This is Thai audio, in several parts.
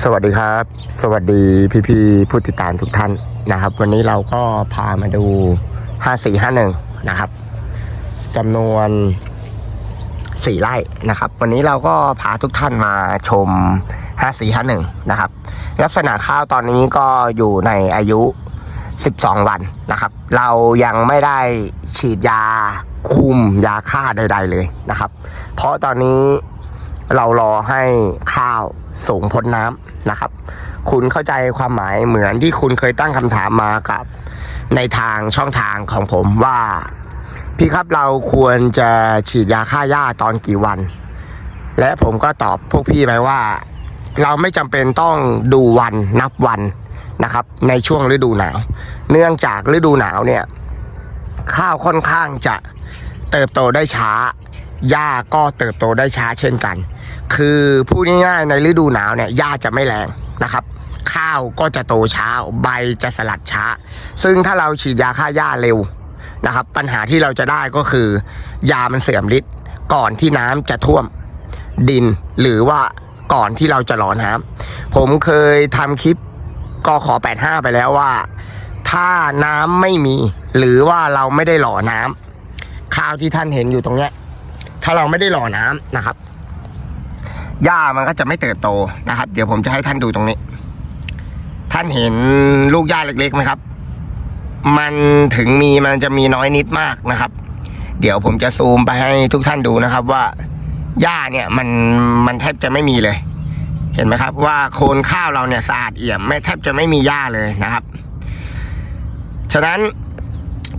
สวัสดีครับ สวัสดีพี่ๆผู้ติดตามทุกท่านนะครับ วันนี้เราก็พามาดู 5451 นะครับจำนวน 4 ไร่นะครับ วันนี้เราก็พาทุกท่านมาชม 5451 นะครับ ลักษณะข้าวตอนนี้ก็อยู่ในอายุ 12 วันนะครับ เรายังไม่ได้ฉีดยาคุมยาฆ่าใด ๆ เลยนะครับ เพราะตอนนี้เรารอให้ข้าว สูงพ้นน้ำนะครับ คุณเข้าใจความหมายเหมือนที่คุณเคยตั้งคำถามมากับ ในทางช่องทางของผมว่า พี่ครับเราควรจะฉีดยาฆ่าหญ้าตอนกี่วัน และผมก็ตอบพวกพี่ไปว่า เราไม่จำเป็นต้องดูวันนับวันนะครับ ในช่วงฤดูหนาว เนื่องจากฤดูหนาวเนี่ยข้าวค่อนข้างจะเติบโตได้ช้าหญ้าก็เติบโตได้ช้าเช่นกัน คือพูดง่ายๆในฤดูหนาวเนี่ยหญ้าจะไม่แรงนะครับ ข้าวก็จะโตช้าใบจะสลัดช้า ซึ่งถ้าเราฉีดยาฆ่าหญ้าเร็วนะครับ ปัญหาที่เราจะได้ก็คือยามันเสื่อมฤทธิ์ก่อนที่น้ำจะท่วมดินหรือว่าก่อนที่เราจะหลอน้ำผมเคยทำคลิปกขอ85 ไปแล้วว่า ถ้าน้ำไม่มี หรือว่าเราไม่ได้หล่อน้ำข้าวที่ท่านเห็นอยู่ตรงเนี้ยถ้าเราไม่ได้หล่อน้ำนะครับ หญ้ามันก็จะไม่เติบโตนะครับ เดี๋ยวผมจะให้ท่านดูตรงนี้ ท่านเห็นลูกหญ้าเล็กๆไหมครับ มันถึงมีมันจะมีน้อยนิดมากนะครับ เดี๋ยวผมจะซูมไปให้ทุกท่านดูนะครับว่าหญ้าเนี่ยมันมันแทบจะไม่มีเลย เห็นไหมครับ ว่าโคนข้าวเราเนี่ยสะอาดเอี่ยมไม่แทบจะไม่มีหญ้าเลยนะครับ ฉะนั้น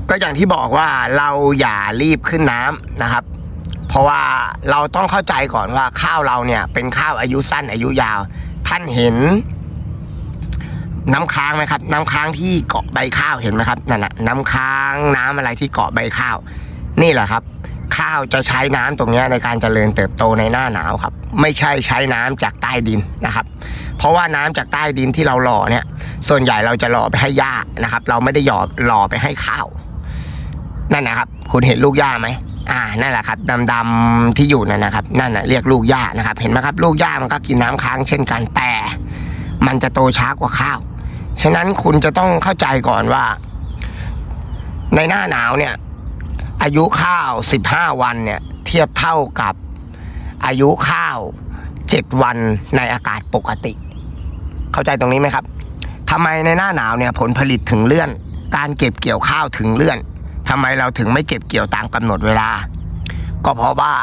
ก็อย่างที่บอกว่าเราอย่ารีบขึ้นน้ำนะครับ เพราะว่าเราต้องเข้าใจก่อนว่าข้าวเราเนี่ย เป็นข้าวอายุสั้นอายุยาว ท่านเห็น น้ำค้างไหมครับ น้ำค้างที่เกาะใบข้าวเห็นไหมครับนั่นนะน้ำค้างน้ำอะไรที่เกาะใบข้าว นี่แหละครับ ข้าวจะใช้น้ำตรงนี้ในการเจริญเติบโตในหน้าหนาวครับ ไม่ใช่ใช้น้ำจากใต้ดินนะครับ เพราะว่าน้ำจากใต้ดินที่เราหล่อเนี่ย ส่วนใหญ่เราจะหล่อไปให้หญ้านะครับ เราไม่ได้หยอดหล่อไปให้ข้าวนั่นนะครับ คุณเห็นลูกหญ้าไหม อ่านั่นแหละครับดำๆที่อยู่นั่นนะครับ นั่นน่ะเรียกลูกหญ้านะครับ เห็นไหมครับ ลูกหญ้ามันก็กินน้ำค้างเช่นกันแต่ มันจะโตช้ากว่าข้าว ฉะนั้นคุณจะต้องเข้าใจก่อนว่า ในหน้าหนาวเนี่ย อายุข้าว15วันเนี่ย เทียบเท่ากับอายุข้าว7วันในอากาศปกติ เข้าใจตรงนี้ไหมครับทำไมในหน้าหนาวเนี่ย ผลผลิตถึงเลื่อน การเก็บเกี่ยวข้าวถึงเลื่อน ทำไมเราถึงไม่เก็บเกี่ยวตามกำหนดเวลา ก็เพราะว่า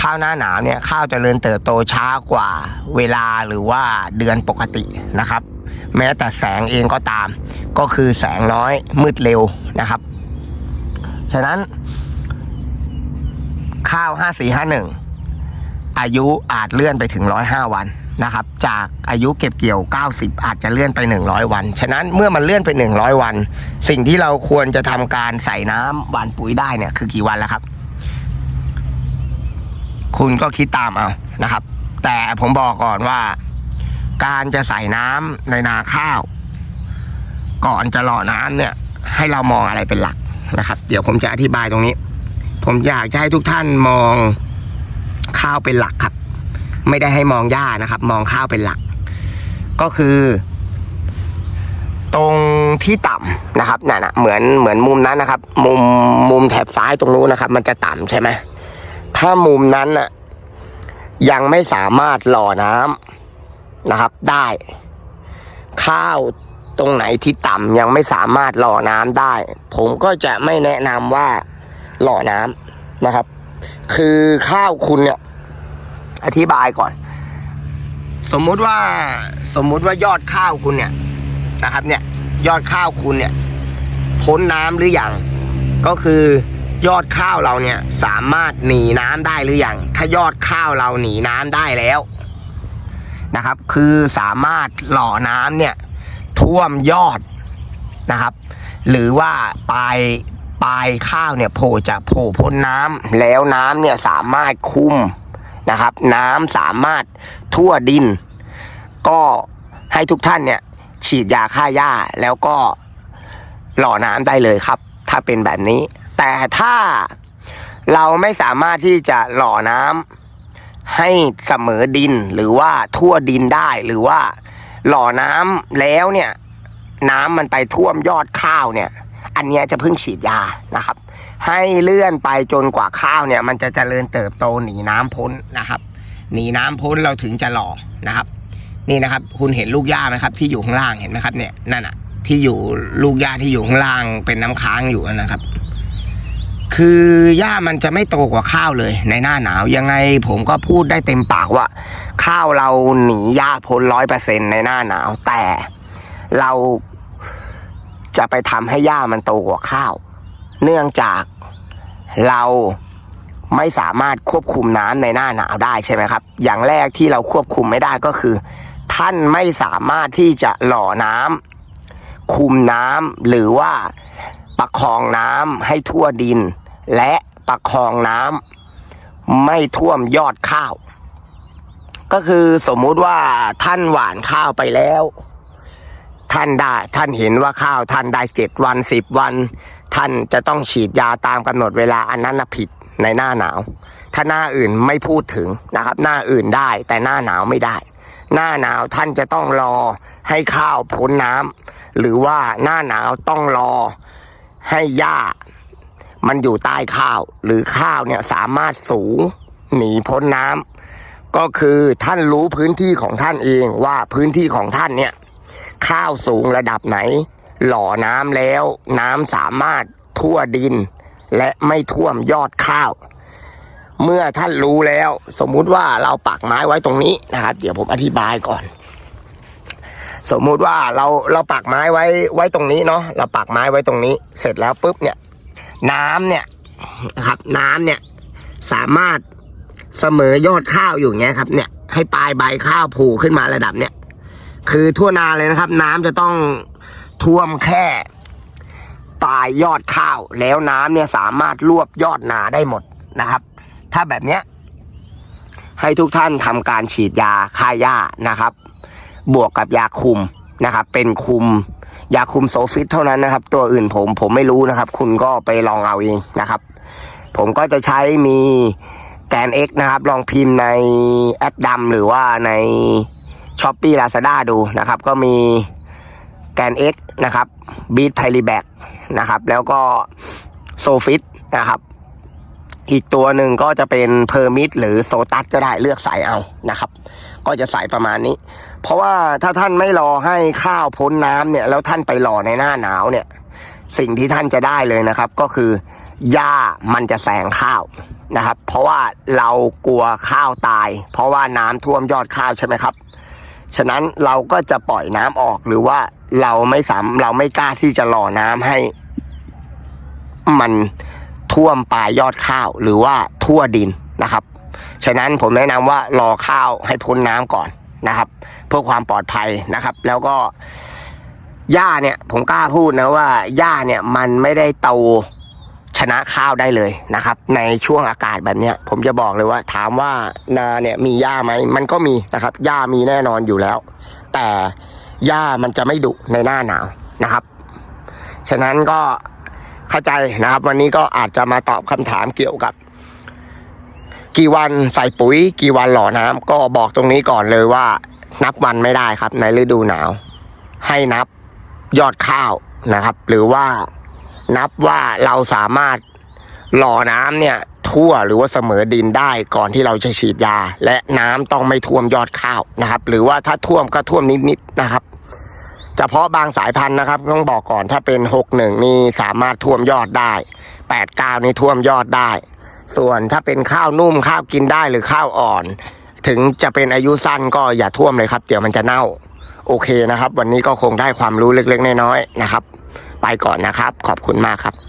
ข้าวหน้าหนาวเนี่ยข้าวจเจริญเติบโตช้ากว่าเวลาหรือว่าเดือนปกตินะครับ แม้แต่แสงเองก็ตาม ก็คือแสงน้อยมืดเร็วนะครับ ฉะนั้นข้าว 5451 อายุอาจเลื่อนไปถึง 105 วันนะครับ จากอายุเก็บเกี่ยว 90 อาจจะเลื่อนไป 100 วัน ฉะนั้นเมื่อมันเลื่อนไป 100 วัน สิ่งที่เราควรจะทำการใส่น้ำหว่านปุ๋ยได้เนี่ยคือกี่วันแล้วครับ คุณก็คิดตามเอานะครับ แต่ผมบอกก่อนว่า การจะใส่น้ำในนาข้าว ก่อนจะหล่อน้ำเนี่ย ให้เรามองอะไรเป็นหลักนะครับ เดี๋ยวผมจะอธิบายตรงนี้ ผมอยากจะให้ทุกท่านมอง ข้าวเป็นหลักครับ ไม่ได้ให้มองหญ้านะครับ มองข้าวเป็นหลัก ก็คือ ตรงที่ต่ำนะครับน่ะนะเหมือนเหมือนมุมนั้นนะครับ มุมมุมแถบซ้ายตรงนู้นนะครับ มันจะต่ำใช่ไหมถ้ามุมนั้นน่ะยังไม่สามารถหล่อน้ำนะครับ ได้ ข้าวตรงไหนที่ต่ำยังไม่สามารถหล่อน้ำได้ ผมก็จะไม่แนะนำว่าหล่อน้ำนะครับ คือข้าวคุณเนี่ย อธิบายก่อน สมมุติว่าสมมุติว่ายอดข้าวคุณเนี่ยนะครับเนี่ยยอดข้าวคุณเนี่ยพ้นน้ำหรือยังก็คือยอดข้าวเราเนี่ยสามารถหนีน้ำได้หรือยังถ้ายอดข้าวเราหนีน้ำได้แล้วนะครับ คือสามารถหล่อน้ำเนี่ยท่วมยอดนะครับ หรือว่าปลายปลายข้าวเนี่ยโผล่จะโผล่พ้นน้ำแล้วน้ำเนี่ยสามารถคุม นะครับ น้ำสามารถทั่วดิน ก็ให้ทุกท่านเนี่ยฉีดยาฆ่าหญ้าแล้วก็หล่อน้ำได้เลยครับ ถ้าเป็นแบบนี้ แต่ถ้าเราไม่สามารถที่จะหล่อน้ให้เสมอดินหรือว่าทั่วดินได้หรือว่าหล่อน้ำแล้วเนี่ยน้ำมันไปท่วมยอดข้าวเนี่ย อันนี้จะเพิ่งฉีดยานะครับ ให้เลื่อนไปจนกว่าข้าวเนี่ย มันจะเจริญเติบโตหนีน้ำพ้นนะครับ หนีน้ำพ้นเราถึงจะหล่อนะครับ นี่นะครับ คุณเห็นลูกหญ้าไหมครับ ที่อยู่ข้างล่างเห็นไหมครับ เนี่ยนั่นอะที่อยู่ลูกหญ้าที่อยู่ข้างล่างเป็นน้ำค้างอยู่นะครับ คือหญ้ามันจะไม่โตกว่าข้าวเลย ในหน้าหนาวยังไงผมก็พูดได้เต็มปากว่า ข้าวเราหนีหญ้าพ้นร้อยเปอร์เซ็นในหน้าหนาว แต่เราจะไปทำให้หญ้ามันโตกว่าข้าว เนื่องจากเราไม่สามารถควบคุมน้ำในหน้าหนาวได้ใช่ไหมครับ อย่างแรกที่เราควบคุมไม่ได้ก็คือ ท่านไม่สามารถที่จะหล่อน้ำคุมน้ำหรือว่าประคองน้ำให้ทั่วดิน และประคองน้ำไม่ท่วมยอดข้าว ก็คือสมมุติว่าท่านหว่านข้าวไปแล้ว ท่านได้ท่านเห็นว่าข้าวท่านได้เจ็ดวันสิบวัน ท่านจะต้องฉีดยาตามกำหนดเวลาอันนั้นผิดในหน้าหนาว ถ้าหน้าอื่นไม่พูดถึงนะครับ หน้าอื่นได้แต่หน้าหนาวไม่ได้ หน้าหนาวท่านจะต้องรอให้ข้าวพ้นน้ำหรือว่าหน้าหนาวต้องรอให้หญ้ามันอยู่ใต้ข้าว หรือข้าวเนี่ยสามารถสูงหนีพ้นน้ำก็คือท่านรู้พื้นที่ของท่านเองว่าพื้นที่ของท่านเนี่ยข้าวสูงระดับไหน หล่อน้ำแล้ว น้ำสามารถทั่วดิน และไม่ท่วมยอดข้าว เมื่อท่านรู้แล้ว สมมุติว่าเราปักไม้ไว้ตรงนี้นะครับ เดี๋ยวผมอธิบายก่อน สมมุติว่าเราเราปักไม้ไว้ไว้ตรงนี้เนาะเราปักไม้ไว้ตรงนี้ เสร็จแล้วปุ๊บเนี่ย น้ำเนี่ยครับ น้ำเนี่ยสามารถเสมอยอดข้าวอยู่เงี้ยครับ เนี่ยให้ปลายใบข้าวผล่ขึ้นมาระดับเนี่ยคือทั่วนาเลยนะครับ น้ำจะต้อง ท่วมแค่ปลายยอดข้าว แล้วน้ำเนี่ยสามารถรวบยอดนาได้หมดนะครับ ถ้าแบบเนี้ยให้ทุกท่านทำการฉีดยาฆ่าหญ้านะครับ บวกกับยาคุมนะครับ เป็นคุมยาคุมโซฟิตเท่านั้นนะครับ ตัวอื่นผมผมไม่รู้นะครับ คุณก็ไปลองเอาเองนะครับ ผมก็จะใช้มีแกน X นะครับ ลองพิมพ์ในแอปดำหรือว่าในช้อปปี้ลาซาด้าดูนะครับ ก็มี แกน X นะครับบีทไพรีแบกนะครับ แล้วก็โซฟิตนะครับ อีกตัวหนึ่งก็จะเป็นเพอร์มิดหรือโซตัสก็ได้เลือกใส่เอานะครับ ก็จะใส่ประมาณนี้ เพราะว่าถ้าท่านไม่รอให้ข้าวพ้นน้ำเนี่ย แล้วท่านไปรอในหน้าหนาวเนี่ย สิ่งที่ท่านจะได้เลยนะครับ ก็คือหญ้ามันจะแซงข้าวนะครับ เพราะว่าเรากลัวข้าวตาย เพราะว่าน้ำท่วมยอดข้าวใช่ไหมครับ ฉะนั้นเราก็จะปล่อยน้ำออกหรือว่า เราไม่สามเราไม่กล้าที่จะหล่อน้ำให้ มันท่วมปลายยอดข้าวหรือว่าทั่วดินนะครับ ฉะนั้นผมแนะนำว่ารอข้าวให้พ้นน้ำก่อนนะครับ เพื่อความปลอดภัยนะครับ แล้วก็หญ้าเนี่ยผมกล้าพูดนะว่าหญ้าเนี่ยมันไม่ได้โตชนะข้าวได้เลยนะครับ ในช่วงอากาศแบบเนี้ยผมจะบอกเลยว่า ถามว่านาเนี่ยมีหญ้าไหมมันก็มีนะครับหญ้ามีแน่นอนอยู่แล้ว แต่ หญ้ามันจะไม่ดุในหน้าหนาวนะครับ ฉะนั้นก็เข้าใจนะครับ วันนี้ก็อาจจะมาตอบคำถามเกี่ยวกับ กี่วันใส่ปุ๋ย กี่วันหล่อน้ำก็บอกตรงนี้ก่อนเลยว่า นับวันไม่ได้ครับ ในฤดูหนาว ให้นับยอดข้าวนะครับ หรือว่านับว่าเราสามารถหล่อน้ำเนี่ย ทั่วหรือว่าเสมอดินได้ก่อนที่เราจะฉีดยา และน้ำต้องไม่ท่วมยอดข้าวนะครับ หรือว่าถ้าท่วมก็ท่วมนิดๆนะครับเฉพาะบางสายพันธุ์นะครับ ต้องบอกก่อนถ้าเป็นหกหนึ่งนี่สามารถท่วมยอดได้แปดก้านี่ท่วมยอดได้ ส่วนถ้าเป็นข้าวนุ่มข้าวกินได้หรือข้าวอ่อน ถึงจะเป็นอายุสั้นก็อย่าท่วมเลยครับ เดี๋ยวมันจะเน่า โอเคนะครับ วันนี้ก็คงได้ความรู้เล็กๆน้อยๆนะครับ ไปก่อนนะครับ ขอบคุณมากครับ